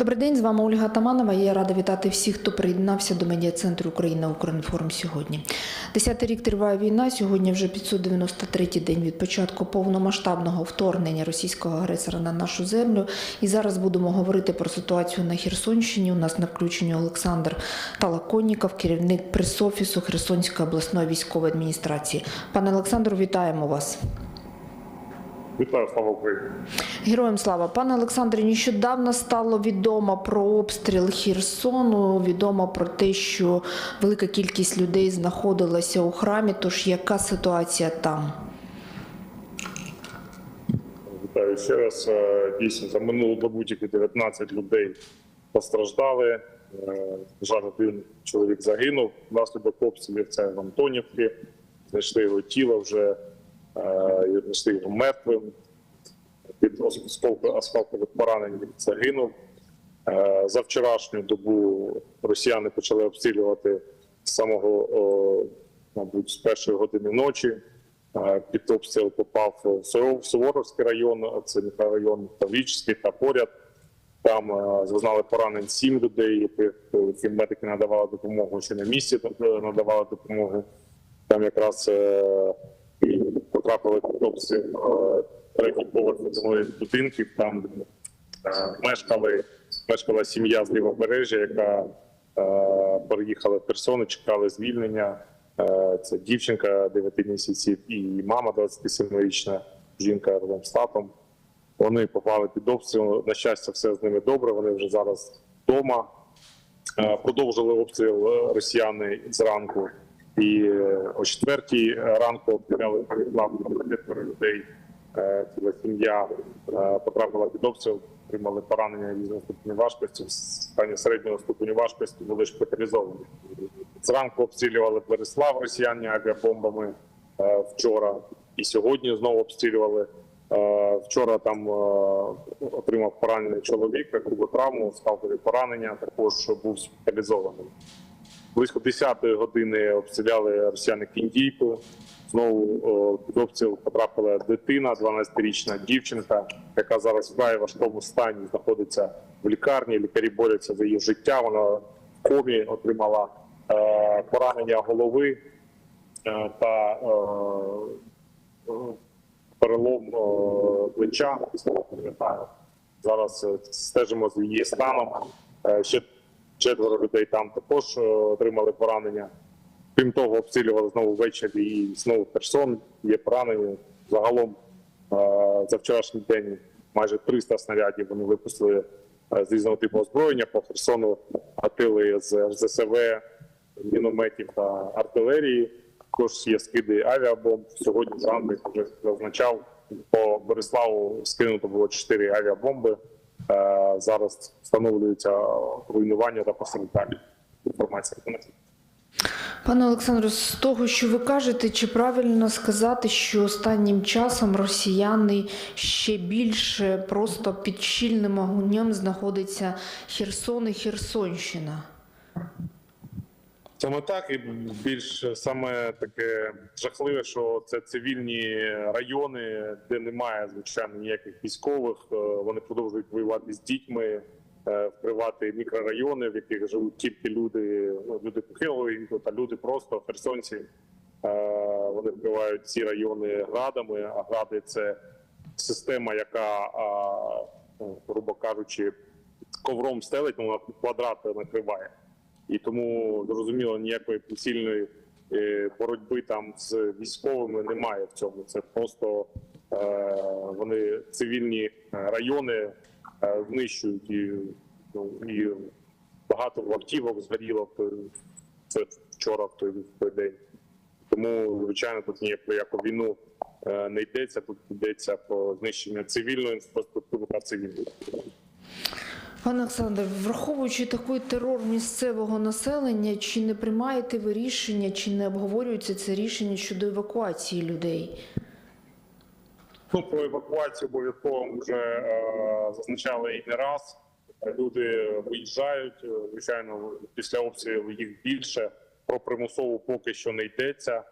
Добрий день, з вами Ольга Таманова. Я рада вітати всіх, хто приєднався до медіа центру Україна Укрінформ сьогодні. Десятий рік триває війна. Сьогодні вже 593-й день від початку повномасштабного вторгнення російського агресора на нашу землю. І зараз будемо говорити про ситуацію на Херсонщині. У нас на включенні Олександр Талаконніков, керівник прес-офісу Херсонської обласної військової адміністрації. Пане Олександру, вітаємо вас. Вітаю, слава Україні. Героям слава, пане Олександре, нещодавно стало відомо про обстріл Херсону. Відомо про те, що велика кількість людей знаходилася у храмі. Тож яка ситуація там? Вітаю ще раз. Е, Дійсно, за минулу добу тільки 19 людей постраждали. Е, Жаль, один чоловік загинув внаслідок обстрілів. Це в Антонівці. Знайшли його тіло вже е, і його мертвим. Від осколкових поранень загинув. Е, За вчорашню добу росіяни почали обстрілювати з самого, мабуть, з першої години ночі. Е, Під обстріл попав Суворов- Суворовський район, це мікрорайон Таврічський та поряд. Там зазнали поранень сім людей, яким медики надавали допомогу, ще на місці надавали допомогу. Там якраз потрапили під обстріл третій поверх одного будинків. Там е, мешкали мешкала сім'я з лівобережжя, яка е, переїхала в Херсон, чекали звільнення. Е, це дівчинка 9 місяців і мама 27-річна жінка з татом. Вони попали під обстріл. На щастя, все з ними добре. Вони вже зараз вдома. Продовжили обстріл росіяни зранку. І е, о четвертій ранку обстріляли переплавку четверо людей. Е, Ціла сім'я е, потрапила під обстріл, отримали поранення різного ступеню важкості. В стані середнього ступеню важкості були шпиталізовані. Зранку обстрілювали Береслав росіяни авіабомбами вчора. І сьогодні знову обстрілювали. Вчора там отримав поранений чоловік, таку травму, скалкові поранення, також був шпиталізований. Близько 10-ї години обстріляли росіяни Кіндійку. Знову під обстріл потрапила дитина, 12-річна дівчинка, яка зараз в важкому стані знаходиться в лікарні. Лікарі борються за її життя. Вона в комі отримала е, поранення голови е, та е, е, перелом е, плеча. Зараз е, стежимо за її станом. Е, Ще четверо людей там також е, отримали поранення. Крім того, обстрілювали знову ввечері і знову Херсон. Є поранені. Загалом е, за вчорашній день майже 300 снарядів вони випустили е, з різного типу озброєння. По Херсону гатили з РЗСВ, мінометів та артилерії. Також є скиди авіабомб. Сьогодні зранку вже зазначав по Бориславу скинуто було 4 авіабомби. Е, Зараз встановлюється руйнування та постраждання. Інформація. Пане Олександре, з того, що ви кажете, чи правильно сказати, що останнім часом росіяни ще більше просто під щільним огнем знаходиться Херсон і Херсонщина? Саме так і більш саме таке жахливе, що це цивільні райони, де немає звичайно ніяких військових. Е, Вони продовжують воювати з дітьми, е, вкривати мікрорайони, в яких живуть тільки люди, ну люди похилого віку та люди просто херсонці. Е, Вони вкривають ці райони градами. А гради це система, яка, ну, грубо кажучи, ковром стелить, вона квадрати накриває і тому зрозуміло ніякої прицільної е, боротьби там з військовими немає в цьому. Це просто е, вони цивільні е, райони знищують і, ну, і багато автівок згоріло це вчора в той, в той день. Тому, звичайно, тут ні про яку війну не йдеться. Тут йдеться про знищення цивільної інфраструктури та цивільної. Пане Олександр, враховуючи такий терор місцевого населення, чи не приймаєте ви рішення, чи не обговорюється це рішення щодо евакуації людей? Ну, про евакуацію обов'язково вже е, зазначали і не раз. Люди виїжджають. е, Звичайно, після обстрілів їх більше. Про примусову поки що не йдеться.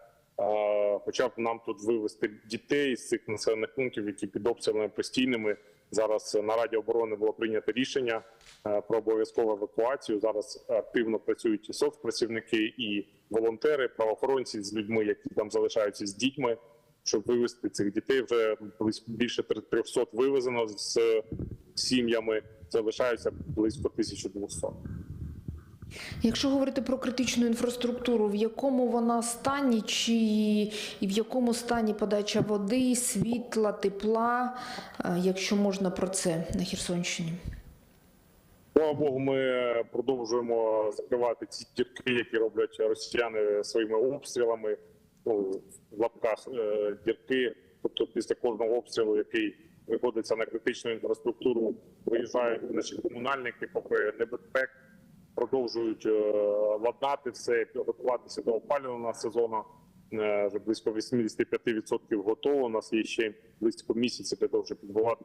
Е, хоча б нам тут вивезти дітей з цих населених пунктів, які під обстрілами постійними Зараз на Раді оборони було прийнято рішення е, про обов'язкову евакуацію. Зараз активно працюють і соцпрацівники, і волонтери, правоохоронці з людьми, які там залишаються з дітьми, щоб вивезти цих дітей. Вже більше 300 вивезено з сім'ями. Залишаються близько 1200. Якщо говорити про критичну інфраструктуру, в якому вона стані, чи і в якому стані подача води, світла, тепла, е, якщо можна про це на Херсонщині? Слава Богу, ми продовжуємо закривати ці дірки, які роблять росіяни своїми обстрілами. Ну, в лапках е, дірки. Тобто, після кожного обстрілу, який виходиться на критичну інфраструктуру, виїжджають наші комунальники, попри небезпек, продовжують е, ладнати все, готуватися до опалювального сезону. Е, Вже близько 85% готово. У нас є ще близько місяця для того, щоб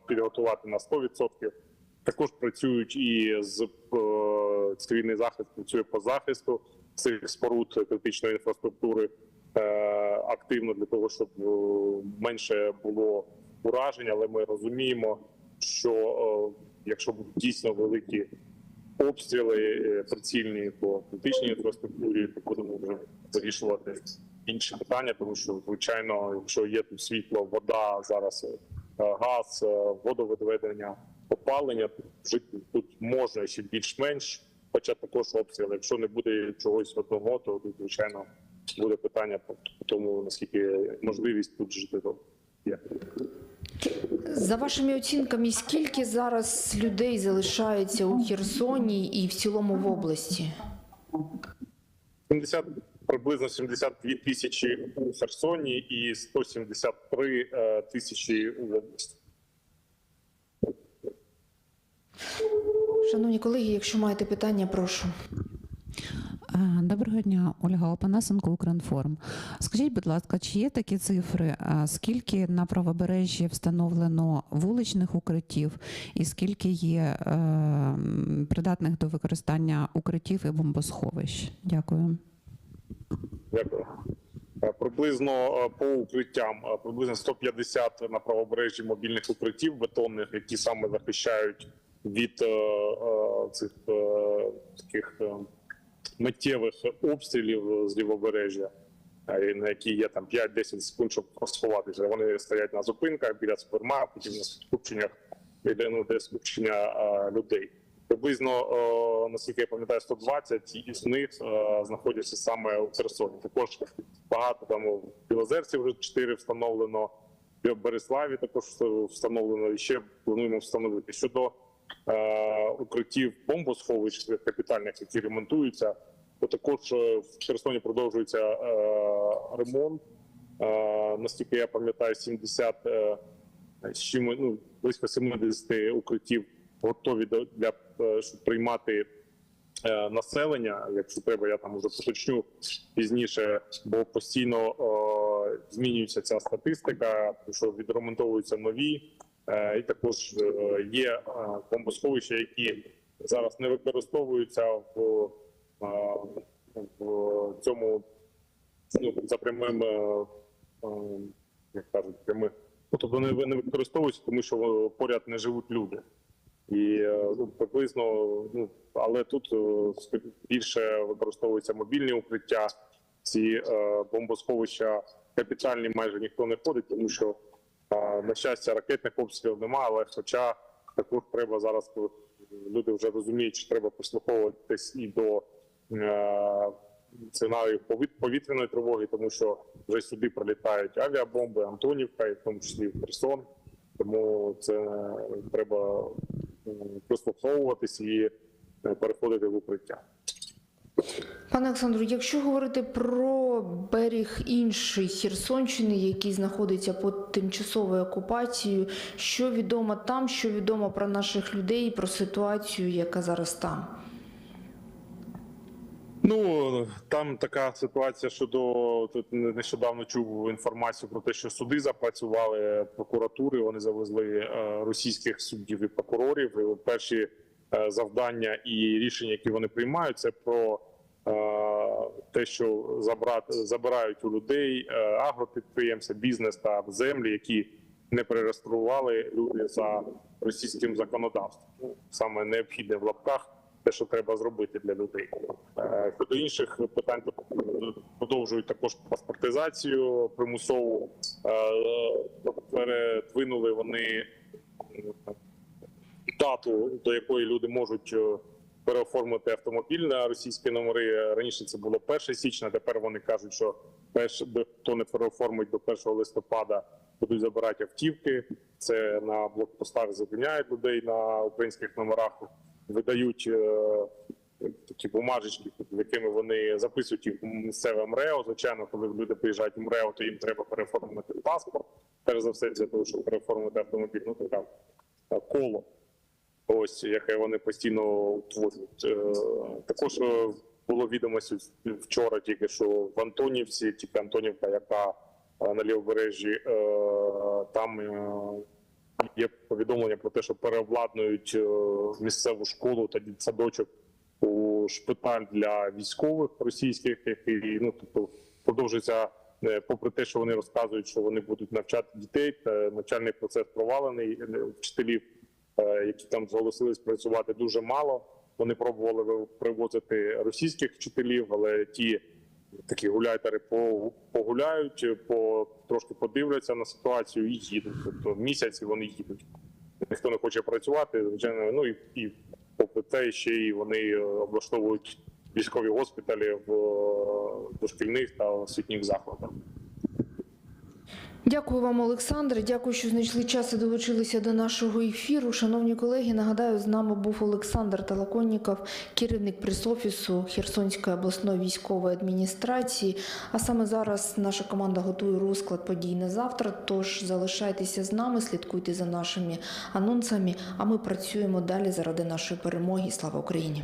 підготувати- на 100%. Також працюють і з е, цивільний захист працює по захисту цих споруд критичної інфраструктури активно для того, щоб менше було уражень. Але ми розуміємо, що якщо будуть дійсно великі обстріли е, прицільні по критичній інфраструктурі, то будемо вже вирішувати інші питання, тому що звичайно, якщо є тут світло, вода зараз е, газ, е, водовідведення, опалення, тут можна ще більш-менш, хоча також обстріли. Якщо не буде чогось одного, то тут, звичайно буде питання по тому, наскільки можливість тут жити є. За вашими оцінками, скільки зараз людей залишається у Херсоні і в цілому в області? 70, приблизно 72 тисячі у Херсоні і 173 е, тисячі у області. Шановні колеги, якщо маєте питання, прошу. Е, Доброго дня, Ольга Опанасенко, Укрінформ. Скажіть, будь ласка, чи є такі цифри? е, Скільки на правобережжі встановлено вуличних укриттів, і скільки є е, придатних до використання укриттів і бомбосховищ? Дякую. Дякую. Приблизно по укриттям приблизно 150 на правобережжі мобільних укриттів бетонних, які саме захищають від цих таких миттєвих обстрілів з лівобережжя, на які є там 5-10 секунд, щоб сховатися. Вони стоять на зупинках біля супермаркетів, на скупченнях, біля ну, скупчення людей. Приблизно, наскільки я пам'ятаю, 120 із них знаходяться саме у Херсоні. Також багато там у Білозерці вже 4 встановлено, в Береславі також встановлено і ще плануємо встановити. Щодо укриттів бомбосховищ капітальних, які ремонтуються, то також е, в Херсоні продовжується е, ремонт. Е, наскільки я пам'ятаю, 70 е, з ну, близько 70 укриттів готові до для е, щоб приймати е, населення. Якщо треба, я там уже поточню пізніше, бо постійно е, змінюється ця статистика, що відремонтовуються нові, е, і також е, є е, бомбосховища, які зараз не використовуються в, е, в цьому ну, за прямим, е, е, як кажуть, прямим. Ну, тобто не, не використовуються, тому що е, поряд не живуть люди. І е, ну, приблизно, ну але тут е, більше використовуються мобільні укриття. Ці е, бомбосховища капітальні майже ніхто не ходить, тому що е, на щастя ракетних обстрілів немає. Але хоча також треба зараз, люди вже розуміють, що треба прислуховуватись і до е, сценаріїв повітряної тривоги, тому що вже сюди прилітають авіабомби, Антонівка, і в тому числі в Херсон. Тому це треба прислуховуватись і е, переходити в укриття. Пане Олександру, якщо говорити про берег інший Херсонщини, який знаходиться під тимчасовою окупацією, що відомо там, що відомо про наших людей, про ситуацію, яка зараз там? Ну там така ситуація щодо тут нещодавно чув інформацію про те, що суди запрацювали прокуратури. Вони завезли е, російських суддів і прокурорів. І перші е, завдання і рішення, які вони приймають, це про те, що забрати забирають у людей е, агропідприємства, бізнес та землі, які не перереєстрували люди за російським законодавством. Саме необхідне в лапках те, що треба зробити для людей. Е, Щодо інших питань, продовжують також паспортизацію примусову. Е, Передвинули вони дату, до якої люди можуть е, переоформити автомобіль на російські номери. Раніше це було 1 січня. Тепер вони кажуть, що хто не переоформить до 1 листопада, будуть забирати автівки. Це на блокпостах зупиняють людей на українських номерах, видають е, такі бумажечки, якими вони записують їх місцеве МРЕО. Звичайно, коли люди приїжджають в МРЕО, то їм треба переоформити паспорт. Перш за все, для того, щоб переоформити автомобіль. Ну така е, коло. Ось яке вони постійно утворюють. Е, Також е, було відомості вчора, тільки що в Антонівці, тільки Антонівка, яка е, на лівобережжі, там є повідомлення про те, що переобладнують е, місцеву школу та садочок у шпиталь для військових російських, який ну тобто продовжується. Попри те, що вони розказують, що вони будуть навчати дітей, та навчальний процес провалений вчителів які там зголосились працювати дуже мало. Вони пробували привозити російських вчителів, але ті такі гуляйтери погуляють, по трошки подивляться на ситуацію і їдуть. Тобто місяць і вони їдуть. Ніхто не хоче працювати, звичайно. Ну і, і попри те, ще й вони е, облаштовують військові госпіталі в е, дошкільних та освітніх закладах. Дякую вам, Олександре. Дякую, що знайшли час і долучилися до нашого ефіру. Шановні колеги, нагадаю, з нами був Олександр Талаконніков, керівник прес-офісу Херсонської обласної військової адміністрації. А саме зараз наша команда готує розклад подій на завтра. Тож залишайтеся з нами, слідкуйте за нашими анонсами. А ми працюємо далі заради нашої перемоги. Слава Україні!